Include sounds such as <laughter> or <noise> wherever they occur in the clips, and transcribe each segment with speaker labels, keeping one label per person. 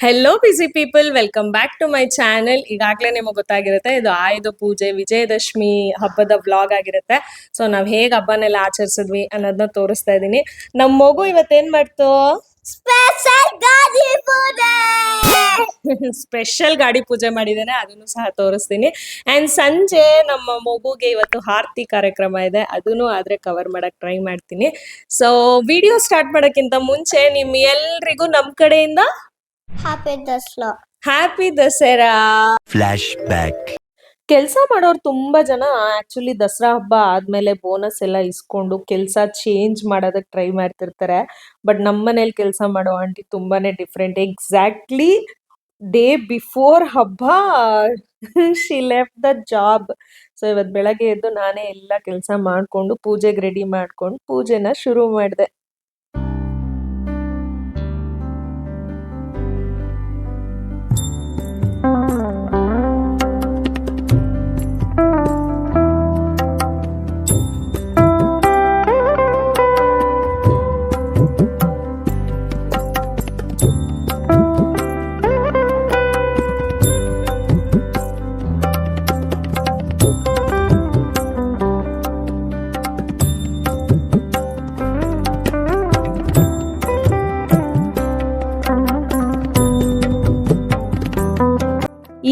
Speaker 1: Hello busy people welcome back to my channel ಈಗಾಗಲೇ ನಿಮಗೆ ಗೊತ್ತಾಗಿರುತ್ತೆ ಇದು ಆಯುಧ ಪೂಜೆ ವಿಜಯದಶಮಿ ಹಬ್ಬದ ವ್ಲಾಗ್ ಆಗಿರುತ್ತೆ. ಸೊ ನಾವ್ ಹೇಗ್ ಹಬ್ಬನೆಲ್ಲ ಆಚರಿಸಿದ್ವಿ ಅನ್ನೋದನ್ನ ತೋರಿಸ್ತಾ ಇದೀನಿ ನಮ್ ಮಗು ಇವತ್ತೇನ್ ಮಾಡ್ತು?
Speaker 2: ಸ್ಪೆಷಲ್ ಗಾಡಿ ಪೂಜೆ! <laughs>
Speaker 1: ಸ್ಪೆಷಲ್ ಗಾಡಿ ಪೂಜೆ ಮಾಡಿದ್ದೇನೆ ಅದನ್ನು ಸಹ ತೋರಿಸ್ತೀನಿ. ಅಂಡ್ ಸಂಜೆ ನಮ್ಮ ಮಗುಗೆ ಇವತ್ತು ಆರ್ತಿ ಕಾರ್ಯಕ್ರಮ ಇದೆ ಅದನ್ನು ಆದ್ರೆ ಕವರ್ ಮಾಡಕ್ ಟ್ರೈ ಮಾಡ್ತೀನಿ. ಸೊ ವಿಡಿಯೋ ಸ್ಟಾರ್ಟ್ ಮಾಡೋಕ್ಕಿಂತ ಮುಂಚೆ ನಿಮ್ ಎಲ್ರಿಗೂ ನಮ್ ಕಡೆಯಿಂದ
Speaker 2: happy Dasara
Speaker 1: happy Dasara
Speaker 3: Flashback.
Speaker 1: ಕೆಲಸ ಮಾಡೋರು ತುಂಬಾ ಜನ ಆಕ್ಚುಲಿ ದಸರಾ ಹಬ್ಬ ಆದ್ಮೇಲೆ ಬೋನಸ್ ಎಲ್ಲ ಇಸ್ಕೊಂಡು ಕೆಲಸ ಚೇಂಜ್ ಮಾಡೋದಕ್ಕೆ ಟ್ರೈ ಮಾಡ್ತಿರ್ತಾರೆ. ಬಟ್ ನಮ್ಮ ಮನೇಲಿ ಕೆಲಸ ಮಾಡೋ ಆಂಟಿ ತುಂಬಾನೇ ಡಿಫ್ರೆಂಟ್ ಎಕ್ಸಾಕ್ಟ್ಲಿ ಡೇ ಬಿಫೋರ್ ಹಬ್ಬ she left the job so ಇವತ್ತು ಬೆಳಗ್ಗೆ ಎದ್ದು ನಾನೇ ಎಲ್ಲ ಕೆಲಸ ಮಾಡ್ಕೊಂಡು ಪೂಜೆಗೆ ರೆಡಿ ಮಾಡ್ಕೊಂಡು ಪೂಜೆನ ಶುರು ಮಾಡಿದೆ.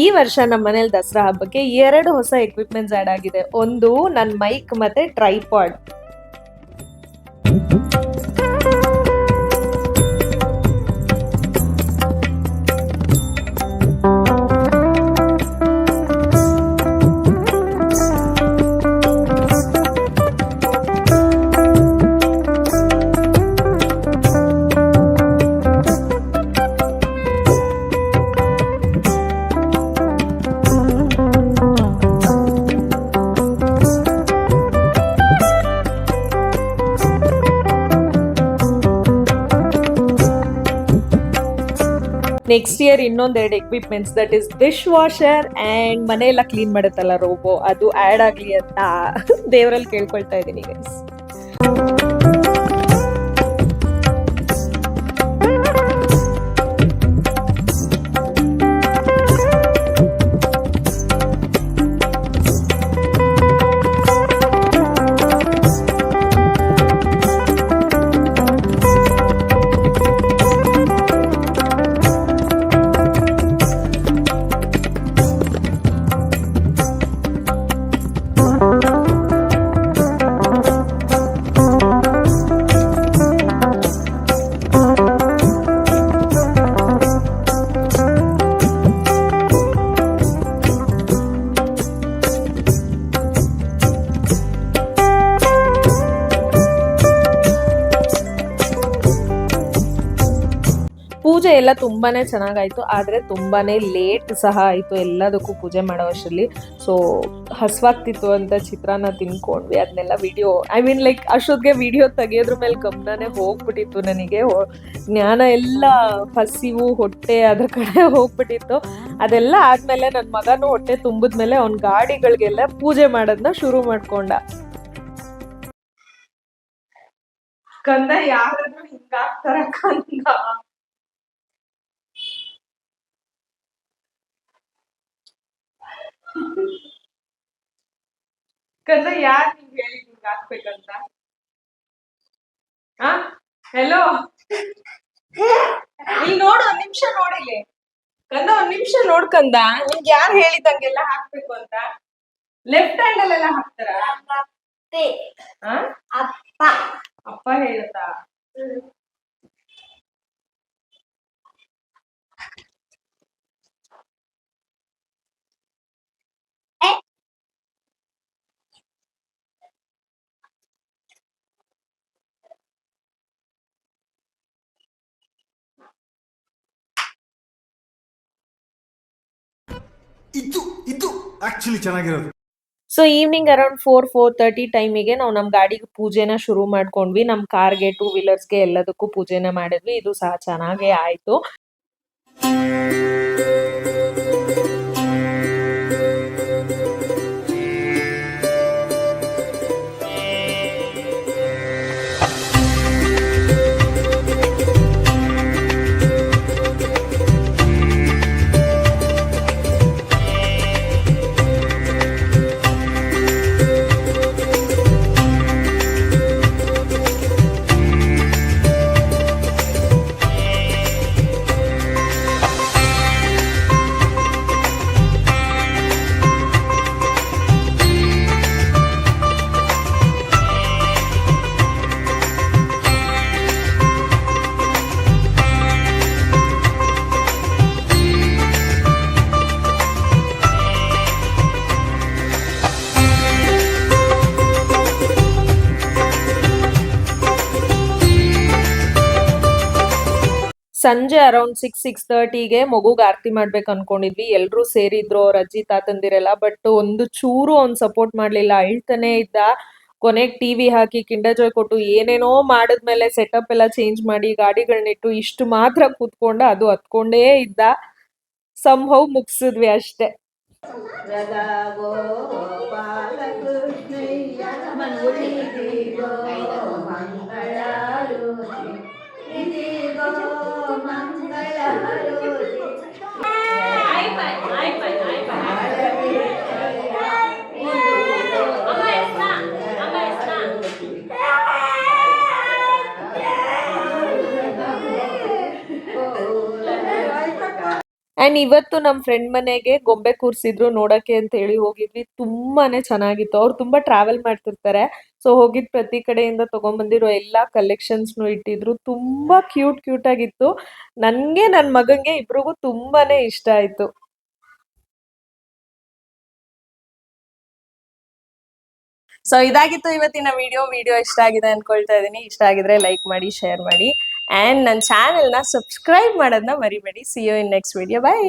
Speaker 1: ಈ ವರ್ಷ ನಮ್ಮ ಮನೇಲಿ ದಸರಾ ಹಬ್ಬಕ್ಕೆ ಎರಡು ಹೊಸ ಎಕ್ವಿಪ್ಮೆಂಟ್ಸ್ ಆಡ್ ಆಗಿದೆ. ಒಂದು ನನ್ನ ಮೈಕ್ ಮತ್ತೆ ಟ್ರೈಪಾಡ್ ನೆಕ್ಸ್ಟ್ ಇಯರ್ ಇನ್ನೊಂದೆರಡು equipments that is dish washer and ಮನೆಯೆಲ್ಲ ಕ್ಲೀನ್ ಮಾಡುತ್ತಲ್ಲ ರೋಬೋ ಅದು ಆಡ್ ಆಗ್ಲಿ ಅಂತ ದೇವರಲ್ಲಿ ಕೇಳ್ಕೊಳ್ತಾ ಇದ್ದೀನಿ ಗೈಸ್ ಎಲ್ಲ ತುಂಬಾನೇ ಚೆನ್ನಾಗಾಯ್ತು, ಆದ್ರೆ ತುಂಬಾನೇ ಲೇಟ್ ಸಹ ಆಯ್ತು ಎಲ್ಲದಕ್ಕೂ ಪೂಜೆ ಮಾಡೋ ಅಷ್ಟರಲ್ಲಿ. ಸೊ ಹಸ್ವಾಗ್ತಿತ್ತು ಅಂತ ಚಿತ್ರಾನ್ನ ತಿನ್ಕೊಂಡ್ವಿ ಅದನ್ನೆಲ್ಲ ವಿಡಿಯೋ ಐ ಮೀನ್ ಲೈಕ್ ಅಷ್ಟೊತ್ತಿಗೆ ವಿಡಿಯೋ ತೆಗೆಯೋದ್ರ ಮೇಲೆ ಗಮನನೇ ಹೋಗ್ಬಿಟ್ಟಿತ್ತು ನನಗೆ. ಜ್ಞಾನ ಎಲ್ಲ ಹಸಿವು, ಹೊಟ್ಟೆ ಅದ್ರ ಕಡೆ ಹೋಗ್ಬಿಟ್ಟಿತ್ತು. ಅದೆಲ್ಲ ಆದ್ಮೇಲೆ ನನ್ನ ಮಗನು ಹೊಟ್ಟೆ ತುಂಬಿದ್ಮೇಲೆ ಅವ್ನ ಗಾಡಿಗಳಿಗೆಲ್ಲ ಪೂಜೆ ಮಾಡೋದನ್ನ ಶುರು ಮಾಡ್ಕೊಂಡ. ಕಂದ ಯಾರಾದ್ರೂ ಹಿಂಗಾಗ್ತಾರ ಕಂದ ಕಂದ ಯಾರು ನಿಮ್ಗೆ ಹೇಳಿ ಹಿಂಗ ಹಾಕ್ಬೇಕಂತ? ಹಾ? ಹೆಲೋ ಇಲ್ಲಿ ನೋಡು ಒಂದ್ ನಿಮಿಷ ನೋಡಿಲಿ ಕಂದ ಒಂದ್ ನಿಮಿಷ ನೋಡ್ಕಂದ ನಿಮ್ಗೆ ಯಾರು ಹೇಳಿದಂಗೆಲ್ಲ ಹಾಕ್ಬೇಕು ಅಂತ? ಲೆಫ್ಟ್ ಹ್ಯಾಂಡ್ ಅಲ್ಲೆಲ್ಲ ಹಾಕ್ತಾರ?
Speaker 2: ಅಪ್ಪೆ
Speaker 1: ಹಾ?
Speaker 2: ಅಪ್ಪ.
Speaker 1: ಅಪ್ಪ ಹೇಳುತ್ತಾ?
Speaker 4: ಇದು ಇದು ಆಕ್ಚುಲಿ ಚೆನ್ನಾಗಿರೋದು.
Speaker 1: So evening around four four thirty ಟೈಮಿಗೆ ನಾವು ನಮ್ಮ ಗಾಡಿಗೆ ಪೂಜೆನ ಶುರು ಮಾಡ್ಕೊಂಡ್ವಿ. ನಮ್ಮ ಕಾರ್ಗೆ ಟೂ ವೀಲರ್ಸ್ಗೆ ಎಲ್ಲದಕ್ಕೂ ಪೂಜೆನ ಮಾಡಿದ್ವಿ. ಇದು ಸಹ ಚೆನ್ನಾಗೇ ಆಯ್ತು. ಸಂಜೆ ಅರೌಂಡ್ ಸಿಕ್ಸ್ ಸಿಕ್ಸ್ ತರ್ಟಿಗೆ ಮಗುಗೆ ಆರತಿ ಮಾಡ್ಬೇಕು ಅನ್ಕೊಂಡಿದ್ವಿ. ಎಲ್ಲರೂ ಸೇರಿದ್ರು ಅವ್ರ ಅಜ್ಜಿ ತಾತಂದಿರೆಲ್ಲ ಬಟ್ ಒಂದು ಚೂರು ಅವ್ನು ಸಪೋರ್ಟ್ ಮಾಡ್ಲಿಲ್ಲ. ಅಳ್ತಾನೆ ಇದ್ದ. ಕೊನೆಗೆ ಟಿವಿ ಹಾಕಿ ಕಿಂಡ ಜಾಯ್ ಕೊಟ್ಟು ಏನೇನೋ ಮಾಡಿದ್ಮೇಲೆ ಸೆಟಪ್ ಎಲ್ಲ ಚೇಂಜ್ ಮಾಡಿ ಗಾಡಿಗಳನ್ನಿಟ್ಟು ಇಷ್ಟು ಮಾತ್ರ ಕೂತ್ಕೊಂಡ ಅದು ಹತ್ಕೊಂಡೇ ಇದ್ದ. ಸಂಭವ ಮುಗಿಸಿದ್ವಿ ಅಷ್ಟೇ. ಅಂಡ್ ಇವತ್ತು ನಮ್ಮ ಫ್ರೆಂಡ್ ಮನೆಗೆ ಗೊಂಬೆ ಕೂರ್ಸಿದ್ರು ನೋಡಕ್ಕೆ ಅಂತ ಹೇಳಿ ಹೋಗಿದ್ವಿ. ತುಂಬಾನೇ ಚೆನ್ನಾಗಿತ್ತು. ಅವ್ರು ತುಂಬಾ ಟ್ರಾವೆಲ್ ಮಾಡ್ತಿರ್ತಾರೆ. ಸೊ ಹೋಗಿದ್ ಪ್ರತಿ ಕಡೆಯಿಂದ ತಗೊಂಡ್ಬಂದಿರೋ ಎಲ್ಲಾ ಕಲೆಕ್ಷನ್ಸ್ನು ಇಟ್ಟಿದ್ರು. ತುಂಬಾ ಕ್ಯೂಟ್ ಕ್ಯೂಟ್ ಆಗಿತ್ತು. ನನ್ಗೆ, ನನ್ ಮಗಂಗೆ ಇಬ್ರಿಗೂ ತುಂಬಾನೇ ಇಷ್ಟ ಆಯ್ತು. ಸೊ ಇದಾಗಿತ್ತು ಇವತ್ತಿನ ವಿಡಿಯೋ ವಿಡಿಯೋ ಇಷ್ಟ ಆಗಿದೆ ಅನ್ಕೊಳ್ತಾ ಇದ್ದೀನಿ. ಇಷ್ಟ ಆಗಿದ್ರೆ ಲೈಕ್ ಮಾಡಿ ಶೇರ್ ಮಾಡಿ. ಅಂಡ್ ನನ್ನ ಚಾನೆಲ್ನ ಸಬ್ಸ್ಕ್ರೈಬ್ ಮಾಡೋದನ್ನ ಮರಿಬೇಡಿ. See you in next video bye